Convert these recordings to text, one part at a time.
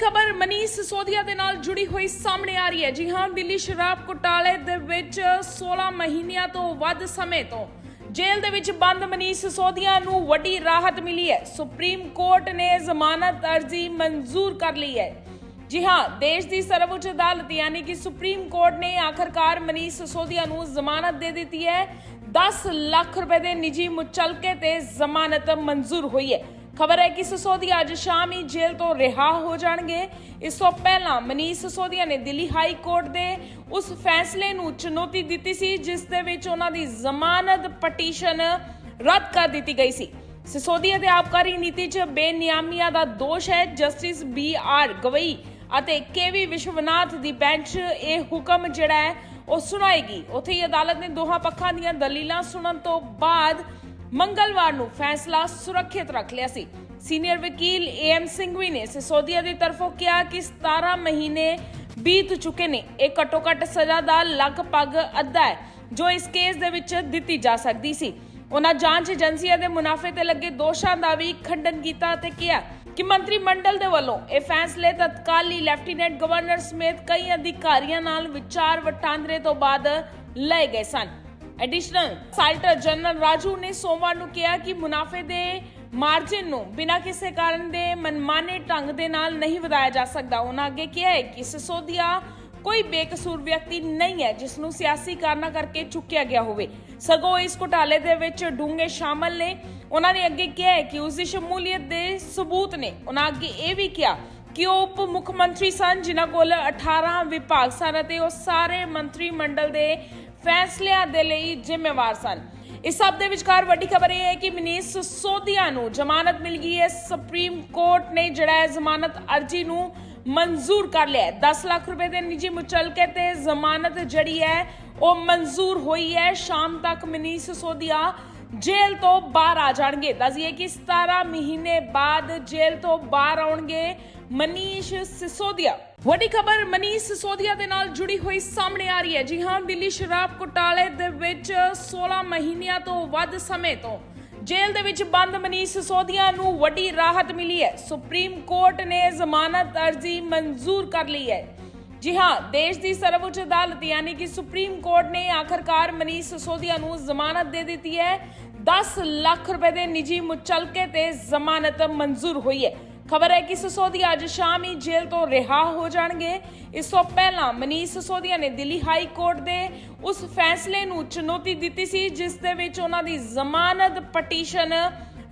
ਖਬਰ ਮਨੀਸ਼ ਸਿਸੋਦੀਆ ਦੇ ਨਾਲ ਜੁੜੀ ਹੋਈ ਸਾਹਮਣੇ ਆ ਰਹੀ ਹੈ। ਜੀ ਹਾਂ, ਦਿੱਲੀ ਸ਼ਰਾਬ ਘੁਟਾਲੇ ਦੇ ਵਿੱਚ 16 ਮਹੀਨਿਆਂ ਤੋਂ ਵੱਧ ਸਮੇਂ ਤੋਂ ਜੇਲ੍ਹ ਦੇ ਵਿੱਚ ਬੰਦ ਮਨੀਸ਼ ਸਿਸੋਦੀਆ ਨੂੰ ਵੱਡੀ ਰਾਹਤ ਮਿਲੀ ਹੈ। ਸੁਪਰੀਮ ਕੋਰਟ ਨੇ ਜ਼ਮਾਨਤ ਅਰਜ਼ੀ ਮਨਜ਼ੂਰ ਕਰ ਲਈ ਹੈ। ਜੀ ਹਾਂ, ਦੇਸ਼ ਦੀ ਸਰਵਉੱਚ ਅਦਾਲਤ ਯਾਨੀ ਕਿ ਸੁਪਰੀਮ ਕੋਰਟ ਨੇ ਆਖਰਕਾਰ ਮਨੀਸ਼ ਸਿਸੋਦੀਆ ਨੂੰ ਜ਼ਮਾਨਤ ਦੇ ਦਿੱਤੀ ਹੈ। 10 ਲੱਖ ਰੁਪਏ ਦੇ ਨਿੱਜੀ ਮੁਚਲਕੇ ਤੇ ਜ਼ਮਾਨਤ ਮਨਜ਼ੂਰ ਹੋਈ ਹੈ। ਖਬਰ ਹੈ ਕਿ ਸਿਸੋਦੀਆ ਅੱਜ ਸ਼ਾਮ ਹੀ ਜੇਲ੍ਹ ਤੋਂ ਰਿਹਾ ਹੋ ਜਾਣਗੇ। ਇਸ ਤੋਂ ਪਹਿਲਾਂ ਮਨੀਸ਼ ਸਿਸੋਦੀਆ ਨੇ ਦਿੱਲੀ ਹਾਈ ਕੋਰਟ ਦੇ ਉਸ ਫੈਸਲੇ ਨੂੰ ਚੁਣੌਤੀ ਦਿੱਤੀ ਸੀ, ਜਿਸ ਦੇ ਵਿੱਚ ਉਹਨਾਂ ਦੀ ਜ਼ਮਾਨਤ ਪਟੀਸ਼ਨ ਰੱਦ ਕਰ ਦਿੱਤੀ ਗਈ ਸੀ। ਸਿਸੋਦੀਆ ਦੇ ਆਬਕਾਰੀ ਨੀਤੀ 'ਚ ਬੇਨਿਆਮੀਆਂ ਦਾ ਦੋਸ਼ ਹੈ। ਜਸਟਿਸ ਬੀ ਆਰ ਗਵਈ ਅਤੇ ਕੇਵੀ ਵਿਸ਼ਵਨਾਥ ਦੀ ਬੈਂਚ ਇਹ ਹੁਕਮ ਜਿਹੜਾ ਹੈ, ਉਹ ਸੁਣਾਏਗੀ। ਉੱਥੇ ਹੀ ਅਦਾਲਤ ਨੇ ਦੋਹਾਂ ਪੱਖਾਂ ਦੀਆਂ ਦਲੀਲਾਂ ਸੁਣਨ ਤੋਂ ਬਾਅਦ ਮੰਗਲਵਾਰ ਨੂੰ ਫੈਸਲਾ ਸੁਰੱਖਿਅਤ ਰੱਖ ਲਿਆ ਸੀ। ਸੀਨੀਅਰ ਵਕੀਲ ਏਐਮ ਸਿੰਘਵੀ ਨੇ ਸਿਸੋਦੀਆ ਦੀ ਤਰਫੋਂ ਕਿਹਾ ਕਿ 17 ਮਹੀਨੇ ਬੀਤ ਚੁੱਕੇ ਨੇ। ਇਹ ਘੱਟੋ ਘੱਟ ਸਜ਼ਾ ਦਾ ਲਗਭਗ ਅੱਧਾ ਹੈ, ਜੋ ਇਸ ਕੇਸ ਦੇ ਵਿੱਚ ਦਿੱਤੀ ਜਾ ਸਕਦੀ ਸੀ। ਉਹਨਾਂ ਜਾਂਚ ਏਜੰਸੀਆਂ ਦੇ ਮੁਨਾਫੇ ਤੇ ਲੱਗੇ ਦੋਸ਼ਾਂ ਦਾ ਵੀ ਖੰਡਨ ਕੀਤਾ ਤੇ ਕਿਹਾ ਕਿ ਮੰਤਰੀ ਮੰਡਲ ਦੇ ਵੱਲੋਂ ਇਹ ਫੈਸਲੇ ਤਤਕਾਲੀ ਲੈਫਟੀਨੈਂਟ ਗਵਰਨਰ ਸਮੇਤ ਕਈ ਅਧਿਕਾਰੀਆਂ ਨਾਲ ਵਿਚਾਰ ਵਟਾਂਦਰੇ ਤੋਂ ਬਾਅਦ ਲਏ ਗਏ ਸਨ। ਐਡੀਸ਼ਨਲ ਸਾਈਟਰ ਜਨਰਲ ਰਾਜੂ ਨੇ ਸੋਮਵਾਰ ਨੂੰ ਕਿਹਾ ਕਿ ਮੁਨਾਫੇ ਦੇ ਮਾਰਜਿਨ ਨੂੰ ਬਿਨਾਂ ਕਿਸੇ ਕਾਰਨ ਦੇ ਮਨਮਾਨੇ ਢੰਗ ਦੇ ਨਾਲ ਨਹੀਂ ਵਧਾਇਆ ਜਾ ਸਕਦਾ। ਉਹਨਾਂ ਅੱਗੇ ਕਿਹਾ ਹੈ ਕਿ ਸਿਸੋਦੀਆ ਕੋਈ ਬੇਕਸੂਰ ਵਿਅਕਤੀ ਨਹੀਂ ਹੈ, ਜਿਸ ਨੂੰ ਸਿਆਸੀ ਕਾਰਨਾਂ ਕਰਕੇ ਚੁੱਕਿਆ ਗਿਆ ਹੋਵੇ। ਸਗੋਂ ਇਸ ਘੁਟਾਲੇ ਦੇ ਵਿੱਚ ਡੂੰਘੇ ਸ਼ਾਮਲ ਨੇ। ਉਹਨਾਂ ਨੇ ਅੱਗੇ ਕਿਹਾ ਹੈ ਕਿ ਉਸ ਦੀ ਸ਼ਮੂਲੀਅਤ ਦੇ ਸਬੂਤ ਨੇ। ਉਹਨਾਂ ਅੱਗੇ ਇਹ ਵੀ ਕਿਹਾ ਕਿ ਉਹ ਉਪ ਮੁੱਖ ਮੰਤਰੀ ਸਨ, ਜਿਨ੍ਹਾਂ ਕੋਲ 18 ਵਿਭਾਗ ਸਨ ਅਤੇ ਉਹ ਸਾਰੇ ਮੰਤਰੀ ਮੰਡਲ ਦੇ ਫੈਸਲਿਆਂ ਦੇ ਲਈ ਜ਼ਿੰਮੇਵਾਰ ਸਨ। ਇਸ ਸਭ ਦੇ ਵਿਚਕਾਰ ਵੱਡੀ ਖਬਰ ਇਹ ਹੈ ਕਿ ਮਨੀਸ਼ ਸਿਸੋਦੀਆ ਨੂੰ ਜ਼ਮਾਨਤ ਮਿਲ ਗਈ ਹੈ। ਸੁਪਰੀਮ ਕੋਰਟ ਨੇ ਜਿਹੜਾ ਹੈ ਜ਼ਮਾਨਤ ਅਰਜ਼ੀ ਨੂੰ ਮਨਜ਼ੂਰ ਕਰ ਲਿਆ ਹੈ। 10 ਲੱਖ ਰੁਪਏ ਦੇ ਨਿੱਜੀ ਮੁਚਲਕੇ ਤੇ ਜ਼ਮਾਨਤ ਜਿਹੜੀ ਹੈ, ਉਹ ਮਨਜ਼ੂਰ ਹੋਈ ਹੈ। ਸ਼ਾਮ ਤੱਕ ਮਨੀਸ਼ ਸਿਸੋਦੀਆ ਜੇਲ੍ਹ ਤੋਂ ਬਾਹਰ ਆ ਜਾਣਗੇ। ਦੱਸਿਏ ਕਿ 17 ਮਹੀਨੇ ਬਾਅਦ ਜੇਲ੍ਹ ਤੋਂ ਬਾਹਰ ਆਉਣਗੇ ਮਨੀਸ਼ ਸਿਸੋਦੀਆ। ਵੱਡੀ ਖਬਰ, ਮਨੀਸ਼ ਸਿਸੋਦੀਆ ਦੇ ਨਾਲ ਜੁੜੀ ਹੋਈ ਸਾਹਮਣੇ ਆ ਰਹੀ ਹੈ। ਜੀ ਹਾਂ, ਦਿੱਲੀ ਸ਼ਰਾਬ ਘੁਟਾਲੇ ਦੇ ਵਿੱਚ 16 ਮਹੀਨਿਆਂ ਤੋਂ ਵੱਧ ਸਮੇਂ ਤੋਂ ਜੇਲ੍ਹ ਦੇ ਵਿੱਚ ਬੰਦ ਮਨੀਸ਼ ਸਿਸੋਦੀਆ ਨੂੰ ਵੱਡੀ ਰਾਹਤ ਮਿਲੀ ਹੈ। ਸੁਪਰੀਮ ਕੋਰਟ ਨੇ ਜ਼ਮਾਨਤ ਅਰਜ਼ੀ ਮਨਜ਼ੂਰ ਕਰ ਲਈ ਹੈ। ਜੀ ਹਾਂ, ਦੇਸ਼ ਦੀ ਸਰਵਉੱਚ ਅਦਾਲਤ ਯਾਨੀ ਕਿ ਸੁਪਰੀਮ ਕੋਰਟ ਨੇ ਆਖਰਕਾਰ ਮਨੀਸ਼ ਸਿਸੋਦੀਆ ਨੂੰ ਜ਼ਮਾਨਤ ਦੇ ਦਿੱਤੀ ਹੈ। 10 ਲੱਖ ਰੁਪਏ ਦੇ ਨਿੱਜੀ ਮੁਚਲਕੇ ਤੇ ਜ਼ਮਾਨਤ ਮਨਜ਼ੂਰ ਹੋਈ ਹੈ। ਖਬਰ ਹੈ ਕਿ ਸਿਸੋਦੀਆ ਅੱਜ ਸ਼ਾਮ ਹੀ ਜੇਲ੍ਹ ਤੋਂ ਰਿਹਾ ਹੋ ਜਾਣਗੇ। ਇਸ ਤੋਂ ਪਹਿਲਾਂ ਮਨੀਸ਼ ਸਸੋਦੀਆ ਨੇ ਦਿੱਲੀ ਹਾਈ ਕੋਰਟ ਦੇ ਉਸ ਫੈਸਲੇ ਨੂੰ ਚੁਣੌਤੀ ਦਿੱਤੀ ਸੀ, ਜਿਸ ਦੇ ਵਿੱਚ ਉਹਨਾਂ ਦੀ ਜ਼ਮਾਨਤ ਪਟੀਸ਼ਨ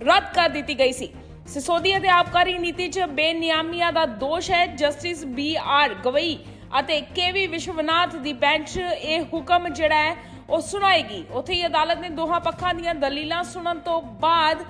ਰੱਦ ਕਰ ਦਿੱਤੀ ਗਈ ਸੀ। ਸਿਸੋਦੀਆ ਦੇ ਆਬਕਾਰੀ ਨੀਤੀ 'ਚ ਬੇਨਿਆਮੀਆਂ ਦਾ ਦੋਸ਼ ਹੈ। ਜਸਟਿਸ ਬੀ ਆਰ ਗਵਈ ਅਤੇ ਕੇਵੀ ਵਿਸ਼ਵਨਾਥ ਦੀ ਬੈਂਚ ਇਹ ਹੁਕਮ ਜਿਹੜਾ ਹੈ, ਉਹ ਸੁਣਾਏਗੀ। ਉੱਥੇ ਹੀ ਅਦਾਲਤ ਨੇ ਦੋਹਾਂ ਪੱਖਾਂ ਦੀਆਂ ਦਲੀਲਾਂ ਸੁਣਨ ਤੋਂ ਬਾਅਦ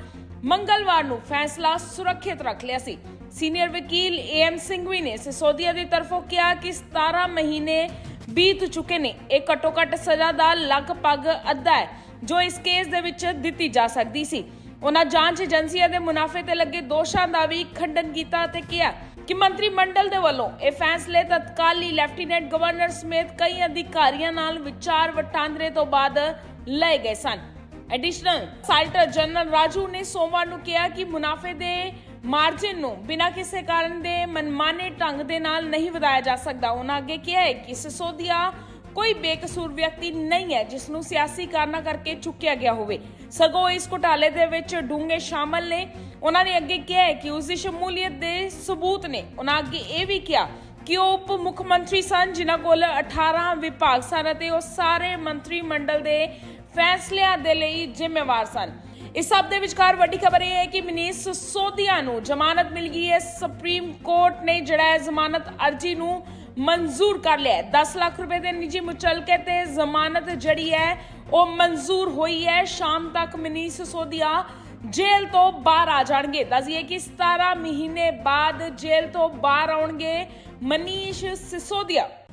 ਮੰਗਲਵਾਰ ਨੂੰ ਫੈਸਲਾ ਸੁਰੱਖਿਅਤ ਰੱਖ ਲਿਆ ਸੀ। ਸੀਨੀਅਰ ਵਕੀਲ ਏਐਮ ਸਿੰਘਵੀ ਨੇ ਸਿਸੋਦੀਆ ਦੀ ਤਰਫੋਂ ਕਿਹਾ ਕਿ 17 ਮਹੀਨੇ ਬੀਤ ਚੁੱਕੇ ਨੇ। ਇਹ ਘੱਟੋ ਘੱਟ ਸਜ਼ਾ ਦਾ ਲਗਭਗ ਅੱਧਾ ਹੈ, ਜੋ ਇਸ ਕੇਸ ਦੇ ਵਿੱਚ ਦਿੱਤੀ ਜਾ ਸਕਦੀ ਸੀ। ਉਹਨਾਂ ਜਾਂਚ ਏਜੰਸੀਆਂ ਦੇ ਮੁਨਾਫੇ ਤੇ ਲੱਗੇ ਦੋਸ਼ਾਂ ਦਾ ਵੀ ਖੰਡਨ ਕੀਤਾ ਅਤੇ ਕਿਹਾ ਕਿ ਮੰਤਰੀ ਮੰਡਲ ਦੇ ਵੱਲੋਂ ਇਹ ਫੈਸਲੇ ਤਤਕਾਲੀ ਲੈਫਟੀਨੈਂਟ ਗਵਰਨਰ ਸਮੇਤ ਕਈ ਅਧਿਕਾਰੀਆਂ ਨਾਲ ਵਿਚਾਰ ਵਟਾਂਦਰੇ ਤੋਂ ਬਾਅਦ ਲਏ ਗਏ ਸਨ। ਐਡੀਸ਼ਨਲ ਸਾਈਟਰ ਜਨਰਲ ਰਾਜੂ ਨੇ ਸੋਮਵਾਰ ਨੂੰ ਕਿਹਾ ਕਿ ਮੁਨਾਫੇ ਦੇ ਮਾਰਜਿਨ ਨੂੰ ਬਿਨਾਂ ਕਿਸੇ ਕਾਰਨ ਦੇ ਮਨਮਾਨੇ ਢੰਗ ਦੇ ਨਾਲ ਨਹੀਂ ਵਧਾਇਆ ਜਾ ਸਕਦਾ। ਉਹਨਾਂ ਅੱਗੇ ਕਿਹਾ ਹੈ ਕਿ ਸਿਸੋਦੀਆ ਕੋਈ ਬੇਕਸੂਰ ਵਿਅਕਤੀ ਨਹੀਂ ਹੈ ਜਿਸ ਨੂੰ ਸਿਆਸੀ ਕਾਰਨਾਂ ਕਰਕੇ ਚੁੱਕਿਆ ਗਿਆ ਹੋਵੇ। ਸਗੋਂ ਇਸ ਘੁਟਾਲੇ ਦੇ ਵਿੱਚ ਡੂੰਘੇ ਸ਼ਾਮਲ ਨੇ। ਉਹਨਾਂ ਨੇ ਅੱਗੇ ਕਿਹਾ ਹੈ ਕਿ ਉਸ ਦੀ ਸ਼ਮੂਲੀਅਤ ਦੇ ਸਬੂਤ ਨੇ। ਉਹਨਾਂ ਅੱਗੇ ਇਹ ਵੀ ਕਿਹਾ ਕਿ ਉਹ ਉਪ ਮੁੱਖ ਮੰਤਰੀ ਸਨ, ਜਿਨ੍ਹਾਂ ਕੋਲ 18 ਵਿਭਾਗ ਸਨ ਅਤੇ ਉਹ ਸਾਰੇ ਮੰਤਰੀ ਮੰਡਲ ਦੇ ਫੈਸਲਿਆਂ ਦੇ ਲਈ ਜ਼ਿੰਮੇਵਾਰ ਸਨ। ਇਸ ਸਭ ਦੇ ਵਿਚਕਾਰ ਵੱਡੀ ਖਬਰ ਇਹ ਹੈ ਕਿ ਮਨੀਸ਼ ਸਿਸੋਦੀਆ ਨੂੰ ਜ਼ਮਾਨਤ ਮਿਲ ਗਈ ਹੈ। ਸੁਪਰੀਮ ਕੋਰਟ ਨੇ ਜਿਹੜਾ ਹੈ ਜ਼ਮਾਨਤ ਅਰਜ਼ੀ ਨੂੰ ਮਨਜ਼ੂਰ ਕਰ ਲਿਆ ਹੈ 10 ਲੱਖ ਰੁਪਏ ਦੇ ਨਿੱਜੀ ਮੁਚਲਕੇ ਤੇ ਜ਼ਮਾਨਤ ਜਿਹੜੀ ਹੈ ਉਹ ਮਨਜ਼ੂਰ ਹੋਈ ਹੈ ਸ਼ਾਮ ਤੱਕ ਮਨੀਸ਼ ਸਿਸੋਦੀਆ ਜੇਲ੍ਹ ਤੋਂ ਬਾਹਰ ਆ ਜਾਣਗੇ ਦੱਸਿਏ ਕਿ 17 ਮਹੀਨੇ ਬਾਅਦ ਜੇਲ੍ਹ ਤੋਂ ਬਾਹਰ ਆਉਣਗੇ ਮਨੀਸ਼ ਸਿਸੋਦੀਆ